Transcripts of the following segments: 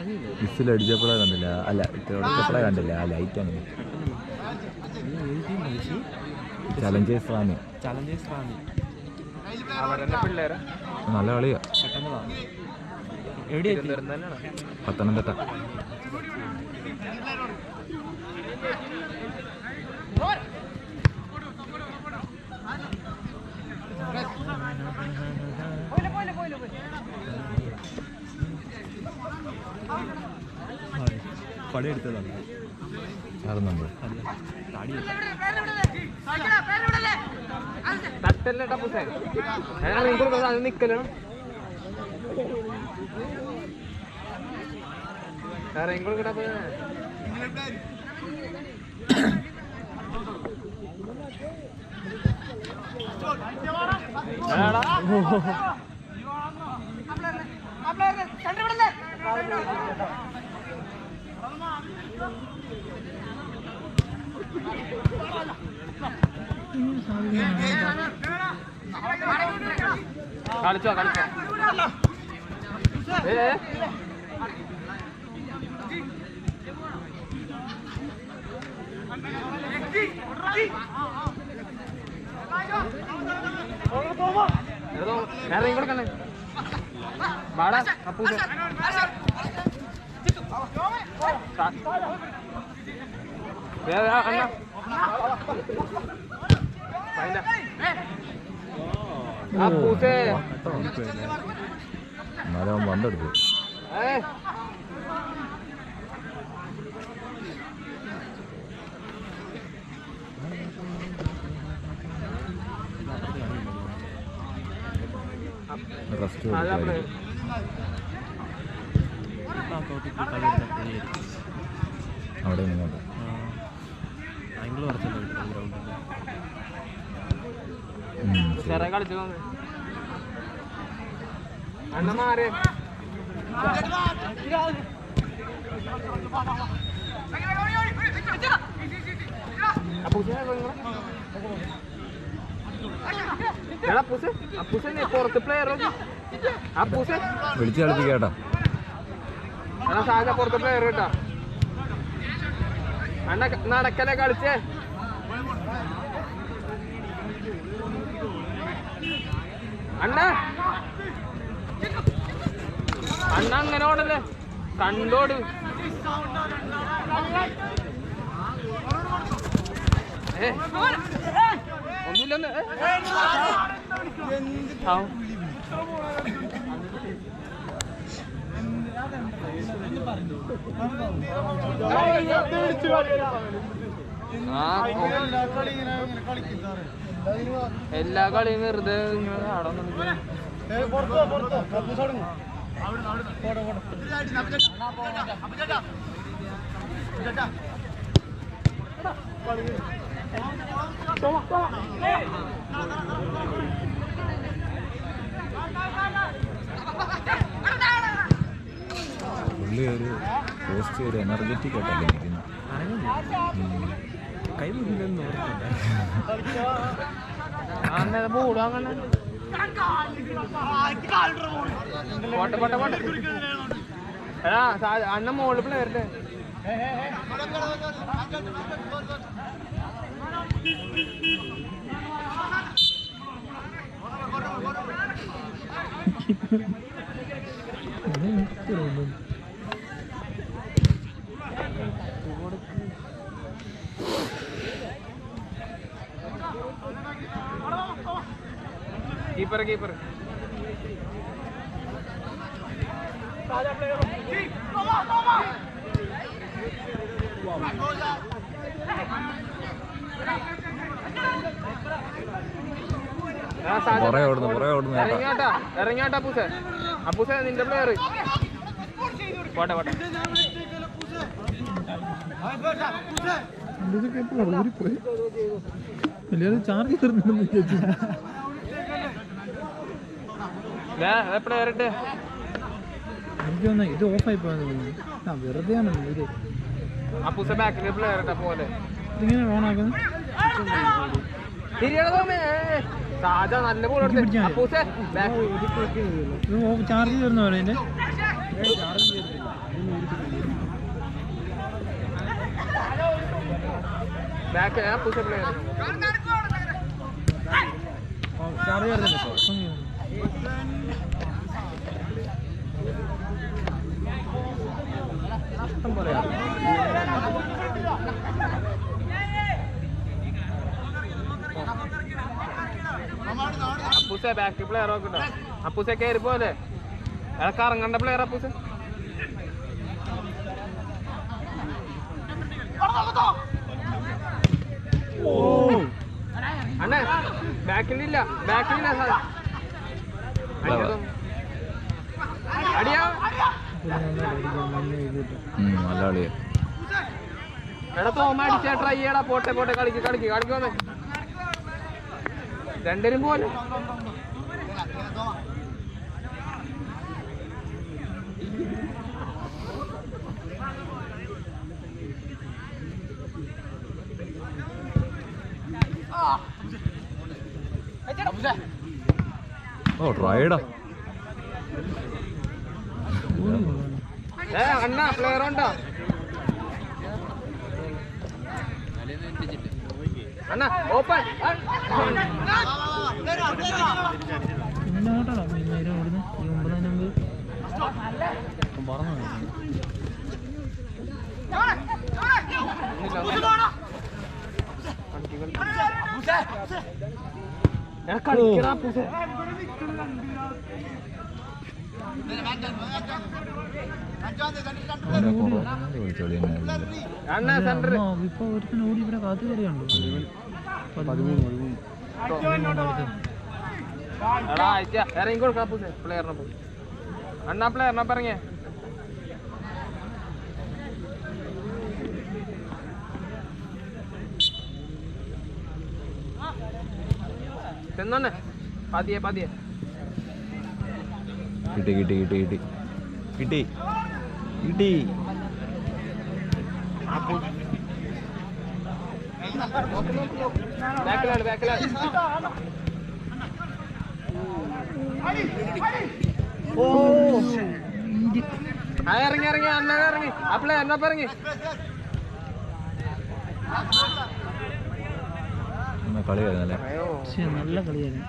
പറഞ്ഞില്ലേ? മിസ്സിലടിച്ചപ്പോഴേ കണ്ടില്ല. അല്ല തുടച്ചപ്പോഴേ കണ്ടില്ല. ആ ലൈറ്റ് ആണ്. ചലഞ്ചേഴ്സ് റാണി നല്ല കളിയാ. പത്തനംതിട്ട. പണിയെടുത്തതാണ് അറിയുന്നുണ്ടോ അല്ല താടി തട്ടല്ലേ ടപ്പൂസേ ഞാൻ നിങ്ങൾക്ക് അത് നിക്കലാണ് വേറെ ഇങ്ങോട്ട് ടപ്പൂ കളിച്ചോ കളിച്ചോ ഏ വേറെ ഇങ്ങോട്ട് കണ്ണേ. വാടാ അപ്പൂസ വേറെ അണ്ണ ഫൈൻഡാ അപ്പൂസേ എന്നാലും അവൻ പന്തെടുത്തു ഏ റെസ്റ്റ് അതാ കൊടുത്തായിരുന്നു കളി എടുത്ത അവിടെ നിന്നോട്ട്. ആംഗിൾ കുറച്ചല്ലോ ഗ്രൗണ്ടിൽ പ്ലെയർ അപ്പൂസ് വിളിച്ചു കളിപ്പിക്കാട്ടോ അണ്ണാ സാധനം പുറത്തോട്ട് കയറി കേട്ടോ. അണ്ണ നടക്കലെ കളിച്ചേ? അണ്ണ? അണ്ണ അങ്ങനെ ഓടല്ലേ? കണ്ടോട് ഏ, ഒന്നുമില്ലെന്ന് ഏ. ആ. ആ എല്ലാ കളിയും വെറുതെ അവിടെ നിന്നിട്ട് പുള്ളി ഒരു പോസ്റ്റ് ഒരു എനർജറ്റിക് ആയിട്ടല്ലേ നിൽക്കുന്നത്. കൈ മോൾ ഓർത്തില്ല. വരട്ടെ. ബോർഡ് അങ്ങനെ പോട്ടെ പോട്ടെ പോട്ടെ എടാ സാ- അണ്ണൻ മോളിൽ പ്ലെയറില്ലേ കീപ്പർ കീപ്പർ പുറകെ ഓടുന്നു പുറകെ ഓടുന്നു കേട്ടോ. ഇറങ്ങിയാട്ടാ ഇറങ്ങിയാട്ടാ അപ്പൂസേ. അപ്പൂസേ നിന്റെ പ്ലെയർ പോട്ടെ പോട്ടെ. ചാർജ് തീർന്നു എപ്പോഴാ ഇത് ഓഫായി പോയെന്ന് ആ വെറുതെ ആണ് പോലെ? നല്ല ചാർജ് തീർന്നു അതിന്റെ? ബാക്ക് അപ്പൂസ ചാർജ് തീർന്നില്ല അപ്പൂസ ബാക്ക് പ്ലെയർ നോക്കട്ടോ അപ്പൂസ കയറി പോലെ എനക്ക് ഇറങ്ങണ്ട പ്ലെയർ അപ്പൂസ. അണ്ണ ബാക്കിലില്ല ബാക്കിലില്ല സാർ കളിയാ എടാ തോമ അടിച്ചാ ട്രൈ ചെയ്യടാ. പോട്ടെ പോട്ടെ കളിക്ക് കളിക്ക് കളിക്കുവന്നേ രണ്ടരും പോലെ ഓ ട്രൈഡാ അണ്ണ പ്ലെയർ ഉണ്ടോ? അണ്ണ ഓപ്പൺ പിന്നെ ഓട്ടാടാ നേരം ഇവിടുന്ന് ഈ ഒമ്പതാം നമ്പർ പറഞ്ഞു കളിക്കടാ പൂസ അവനെ കൊറോണ വിളിച്ച കളി തന്നെ അണ്ണ സെന്റർ ഇപ്പൊ ഒരുത്തിന് ഓടി ഇവിടെ കാത്തു കയറിയാണല്ലോ പതിമൂന്ന് എടാ അയച്ച ഇറങ്ങി കൊടുക്കാം പൂസ പ്ലെയറിനെ പോ അണ്ണാ പറഞ്ഞേ ചെന്നെ പതിയെ പതിയെ. കിട്ടി കിട്ടി കിട്ടി കിട്ടി. കിട്ടി. കിട്ടി. ഓ. ഇറങ്ങി ഇറങ്ങി അന്ന ഇറങ്ങി. അപ്പളെ എന്നപ്പ എന്നാ ഇറങ്ങി. കളിയായിരുന്നല്ലേ? നല്ല കളിയായിരുന്നു.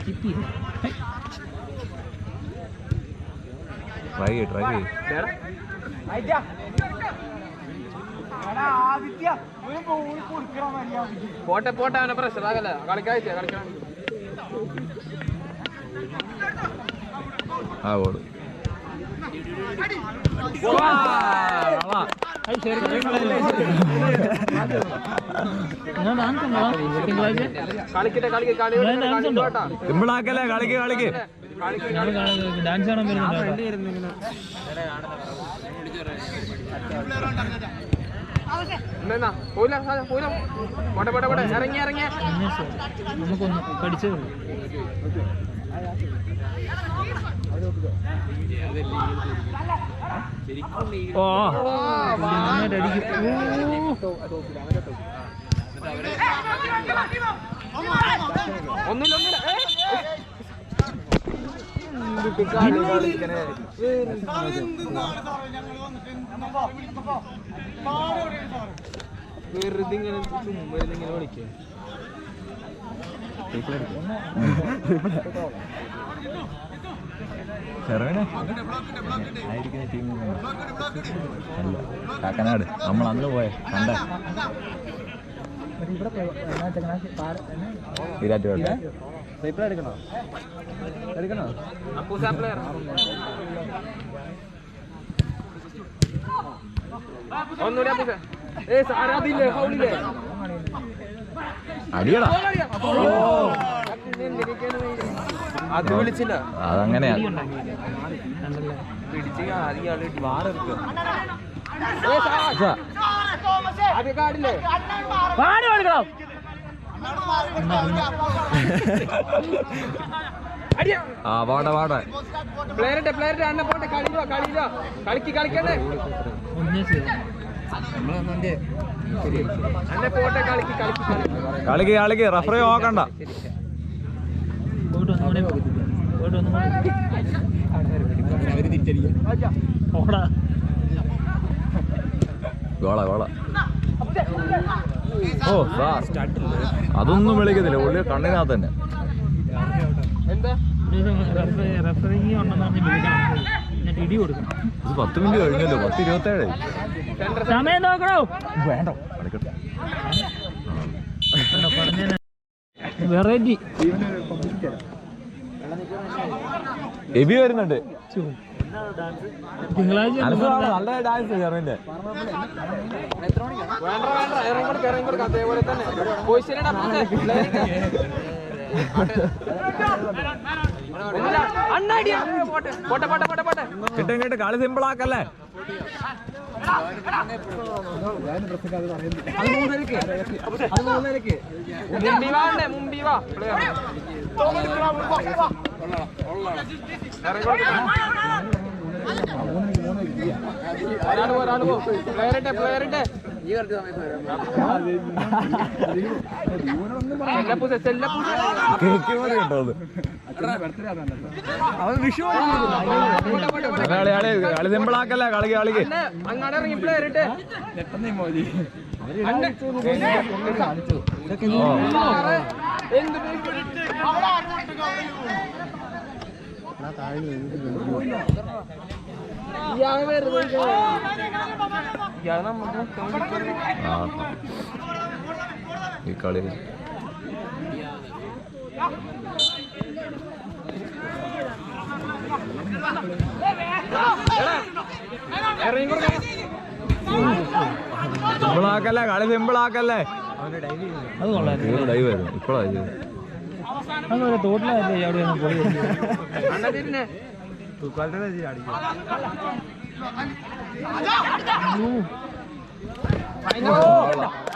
കിട്ടി ട്രൈ ചെയ്യ് ട്രൈ ചെയ്യ് പോട്ടെ പോട്ടെ അവനെ പ്രഷർ ആകല്ലേ. കളിക്കാഴ്ച കളിക്കണം ആ ഓട്. സിമ്പിളാക്കല്ലേ കളിക്ക് കളിക്ക് ഡാൻസ് കാണാൻ വരുന്നുണ്ടോ നമുക്കൊന്ന് പഠിച്ചേ ഓ കളി കളിക്കണേ. വെറുതെ ഇങ്ങനെ ചുമ്മാ ഇങ്ങനെ ചെറുവിനെ കാക്കനാട്. നമ്മൾ അന്ന് പോയ കണ്ട വിരാറ്റ് ഏ സാരാതില്ലേ ഫൗളില്ലേ അടിയടാ. അത് വിളിച്ചില്ല. അതങ്ങനെയാ. പാടി കൊടുക്കണം. അടിയാ. ആ പാടെ പാടെ പ്ലെയറിന്റെ പ്ലെയറിന്റെ അണ്ണ പോട്ടെ കളിയിലോ കളിയിലോ കളിക്ക് കളിക്കണ്ടേ കളിക്ക് കളിക്ക് റഫറി നോക്കണ്ട. ഗോള ഗോള. ഓ അതൊന്നും വിളിക്കത്തില്ല. ഉള്ളി കണ്ണിനകത്ത് തന്നെ. ഇത് പത്ത് മിനിറ്റ് കഴിഞ്ഞല്ലോ. പത്ത് ഇരുപത്തേഴ് സമയം നോക്കണോ? വേണ്ട? വെറൈറ്റി. എബി വരുന്നുണ്ട്. തിങ്കളാഴ്ച നല്ല ഡാൻസ് ചെറിന്റെ വേണ്ട വേണ്ട ഇറങ്ങിക്കൊടുക്ക ഇറങ്ങിക്കൊടുക്ക അതേപോലെ തന്നെ പൊസിഷനിടാ അണ്ണാടി പോട്ടെ പോട്ടെ പോട്ടെ പോട്ടെ. പോട്ടെ കിട്ടും കിട്ടും. കളി സിമ്പിൾ ആക്കല്ലേ? ഇറങ്ങിക്കൊടുക്ക. ഒരാൾ പോ, ഒരാൾ പോ. Player ഇട്ടെ, player കളി സിമ്പിൾ ആക്കല്ലേ കളി അങ്ങാട് ഇറങ്ങി player ഇട്ടെ. അണ്ണേ. ഓ ആറ്. എന്ത് ഇയാൾ വെറുതെ ഇയാൾ നമുക്ക് ആ ഈ കളി ആക്കല്ലേ കളി സിമ്പിൾ ആക്കല്ലേ അത് കൊള്ളാം. ഡൈവ് ആയിരുന്നു. ഇപ്പോഴാ ഇത് അതുപോലെ തോട്ടിലല്ലേ അവിടെ ഒന്ന് പോയി. കാൽ പോയി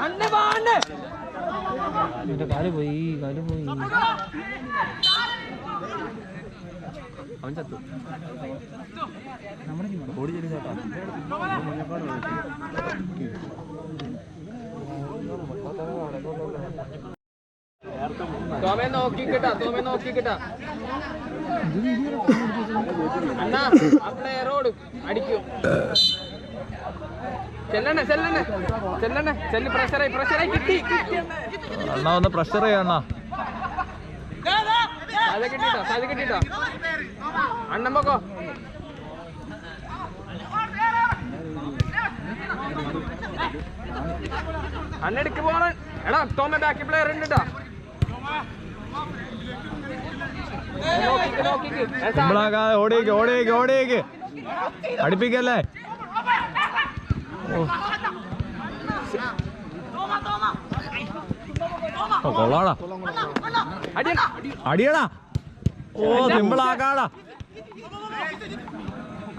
അണ്ണ വാ അണ്ണേ ചത്തു ഓടി തോമെ നോക്കിക്കിട്ടാ തോമെ നോക്കിക്കിട്ടാ. അണ്ണാ ആ പ്ലെയറോട് അടിക്കും. ചെല്ലണേ ചെല്ലണേ ചെല്ലണേ ചെല്ലി പ്രഷറായി പ്രഷറായി കിട്ടി കിട്ടി. അണ്ണാ ഒന്ന് പ്രഷർ ചെയ്യണ്ണ അത് കിട്ടിട്ടോ അത് കിട്ടിട്ടോ അണ്ണൻ പൊക്കോ അണ്ണെടുക്ക് പോണ. എടാ തോമ ബാക്കി പ്ലെയർ ഉണ്ട് കേട്ടോ ഓടിയേക്ക് ഓടിയേക്ക് ഓടിയേക്ക്. അടുപ്പിക്കല്ലേ ഓ. കൊള്ളാടാ. അടിയണ്ണ. അടിയടാ. ഓ സിമ്പിൾ ആക്കാടാ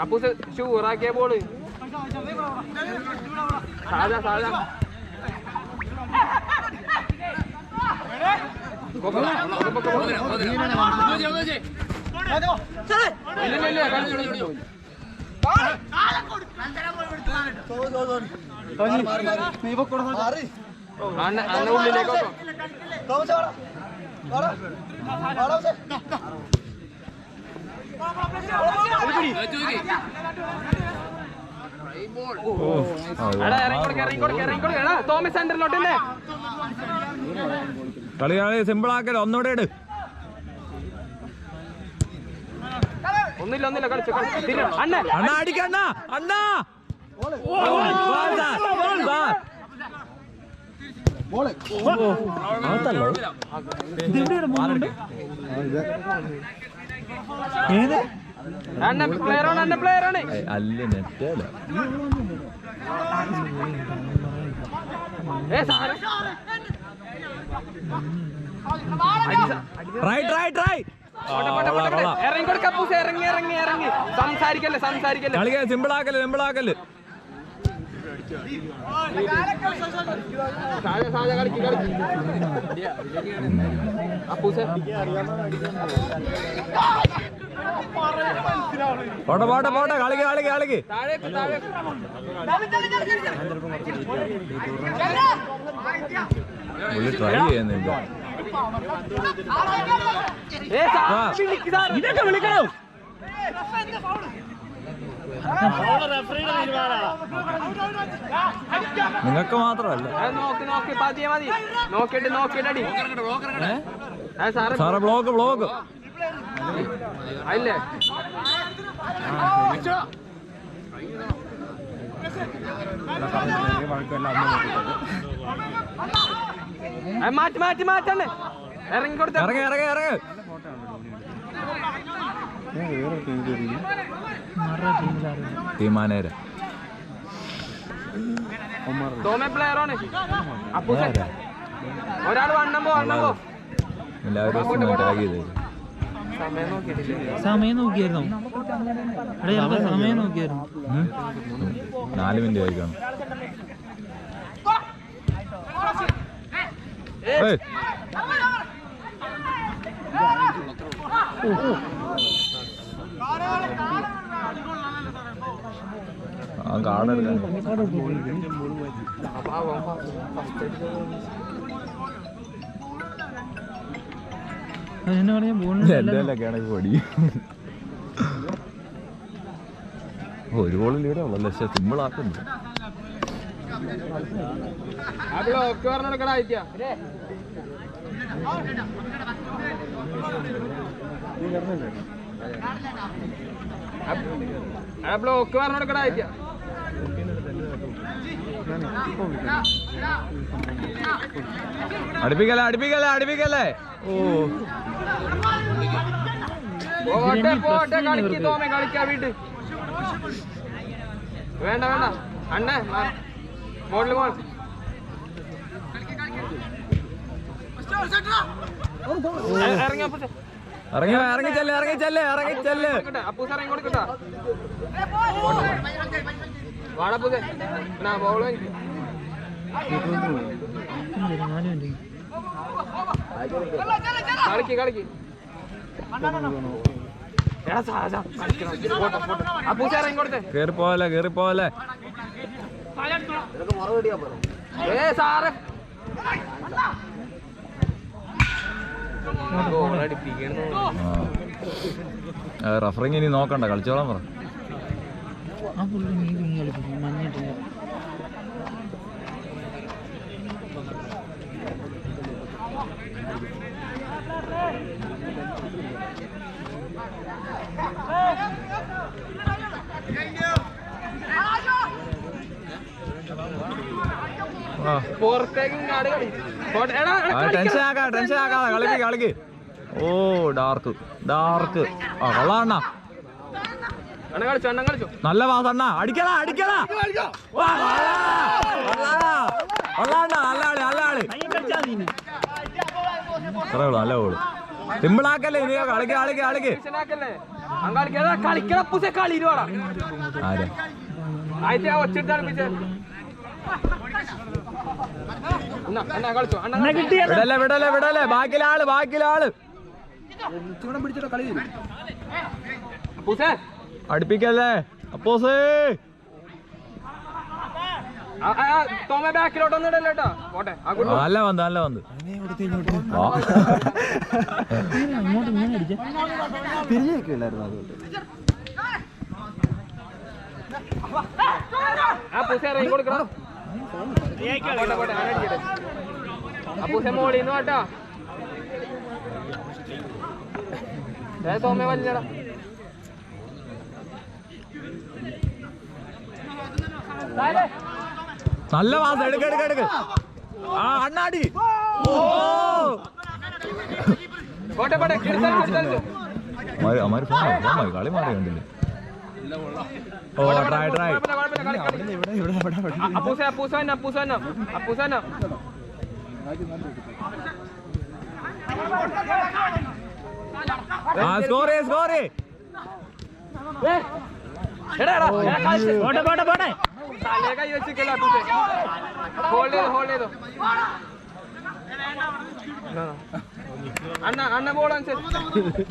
അപ്പൂസ് ഷൂറാക്കിയ ബോൾ സാധാ സാധാ. അണ്ണ ഉള്ളിലേക്ക്? ഇറങ്ങിക്കൊടുക്ക ഇറങ്ങിക്കൊടുക്ക ഇറങ്ങിക്കൊടുക്ക എടാ തോമസ് സെന്ററിലോട്ട് തന്നെ കളി കളി സിമ്പിൾ ആക്കല്ലോ ഒന്നുകൂടെ ഇട് ഒന്നില്ല ഒന്നില്ല കളിച്ചു. അണ്ണ അണ്ണാ അടിക്കണ്ണ അണ്ണാ വാ, സാർ, സാർ. അകത്തല്ലോ. ഏത് അണ്ണ പ്ലെയർ ആണ് അണ്ണ പ്ലെയർ ആണ് ഏയ്, അല്ല നെറ്റല്ല പോട്ടെ. ഇറങ്ങിക്കൊടുക്ക പൂസ ഇറങ്ങി ഇറങ്ങി ഇറങ്ങി. സംസാരിക്കല്ലേ സംസാരിക്കല്ലേ? സിമ്പിളാക്കല്ലേ സിമ്പിൾ ആക്കല്ലേ സിമ്പിൾ ആക്കല്ലേ സാധ സാധ കളിക്ക് കളിക്ക് അപ്പൂസ പോട്ടെ പോട്ടെ പോട്ടെ കളിക്ക് കളിക്ക് കളിക്ക്. പുള്ളി ട്രൈ സാർ ഇതൊക്കെ വിളിക്കണോ. നിങ്ങൾക്ക് മാത്രമല്ല? സാറേ ബ്ലോക്ക് ബ്ലോക്ക് അല്ലേ? മാറ്റി മാറ്റി മാറ്റല്ലേ ഇറങ്ങി കൊടുത്ത ഇറങ്ങി ഇറങ്ങി ഇറങ്ങി മറ ടീമിലാരും തീമാനേര തോമെ പ്ലെയറാണ് അപ്പൂസ ഒരാൾ വണ്ണം പോ വണ്ണം പോ എല്ലാവരും ടാഗ് ചെയ്തേ സമയം നോക്കിയായിരുന്നു സമയം നോക്കിയായിരുന്നോ. എടാ സമയം നോക്കിയായിരുന്നു. നാല് മിനിറ്റ് ആയി കാണും ഏയ്. ആ ഒരു ബോളിൽ ലീഡേ ഉള്ളു പക്ഷെ സിമ്പിൾ ആക്കുന്നു ആ ബ്ലോക്ക് പറഞ്ഞെടുക്കടാ ആയിട്ടാ ആ ബ്ലോക്ക് പറഞ്ഞെടുക്കടാ ആയിട്ടാ അടുപ്പിക്കല്ലേ അടുപ്പിക്കല്ലേ അടുപ്പിക്കല്ലേ? ഓ പോട്ടെ പോട്ടെ കളിക്ക് തോമെ കളിക്കാ വീട്ട് വേണ്ട വേണ്ട. അണ്ണേ മോളിൽ മോൾ. ഇറങ്ങി. ഇറങ്ങി ഇറങ്ങി ചെല്ല് ഇറങ്ങി ചെല്ല് ഇറങ്ങി ചെല്ല്. അപ്പൂസ ഇറങ്ങി കൊടുക്കട്ടാ. വാടപ്പൂസെ ബോൾ കളിക്ക് കളിക്ക്. കേറി പോവല്ലേ കേറി പോവല്ലേ. ഏ സാറേ. റഫറിങ് ഇനി നോക്കണ്ട കളിച്ചോളാൻ പറ. പുറത്തേക്ക് കാട് കളി ടെൻഷൻ കളിക്കണം. ടെൻഷൻ ആക്കാതെ കളിക്ക് കളിക്ക്. ഓ ഡാർക്ക് ഡാർക്ക് ആ കൊള്ളാണ്ണ നല്ല പാസ് അണ്ണ. അടിക്കടാ അടിക്കടാ. വാ, കൊള്ളാടാ. കൊള്ളാണ്ണ നല്ല ആൾ നല്ല ആൾ. അത്രേ ഉള്ളൂ നല്ല ഓൾ സിമ്പിളാക്കല്ലേ നീ ഇനി കളിക്ക് കളിക്ക് കളിക്ക്. കളിക്കാതെ കളിക്കണ പൂസെ കളിയിലുവാടാ ആരെ? ആയിട്ട് ആ വിടല്ലേ വിടല്ലേ വിടല്ലേ. ബാക്കിലെ ആൾ ബാക്കിലെ ആൾ പൂസേ അടുപ്പിക്കല്ലേ? അപ്പോസേ. നല്ല വന്ന് നല്ല വന്ന്. വാ. അങ്ങോട്ട് ഇങ്ങനെ അടിച്ച ആ പൂസ ഇറങ്ങി കൊടുക്കണം. പോട്ടെ പോട്ടെ അങ്ങനെ അടിക്കട്ടെ ആ പൂസ മോളിന്ന് കേട്ടോ തോമ വലിഞ്ഞടാ നല്ല വാസ എടുക്ക എടുക്ക എടുക്ക ആ അണ്ണാടി ഓ കോട്ടെ കളി എടുത്തോ എടുത്തോ ഓ ട്രൈ ട്രൈ അപ്പൂസ അപ്പൂസ തന്നെ അപ്പൂസ തന്നെ അപ്പൂസ തന്നെ ആ സ്കോർ ചെയ്യ് എടാ എടാ എടാ, കളിച്ച്. തലേ കൈ വെച്ചിക്കല്ല അപ്പൂസെ ഹോൾഡ് ചെയ്തോ ഹോൾഡ് ചെയ്തോ അണ്ണ ബോൾ അനുസരിച്ച്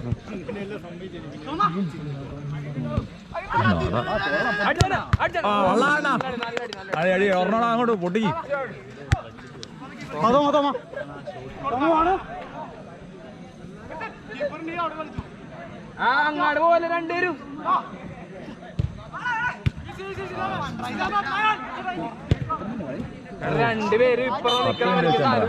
അടി, അടി, ഒരെണ്ണം അങ്ങോട്ട് പൊട്ടിക്ക് ആ അങ്ങാട് പോലെ രണ്ടുപേരും രണ്ടുപേരും ഇപ്പൊ നിൽക്കണം അടിക്കാൻ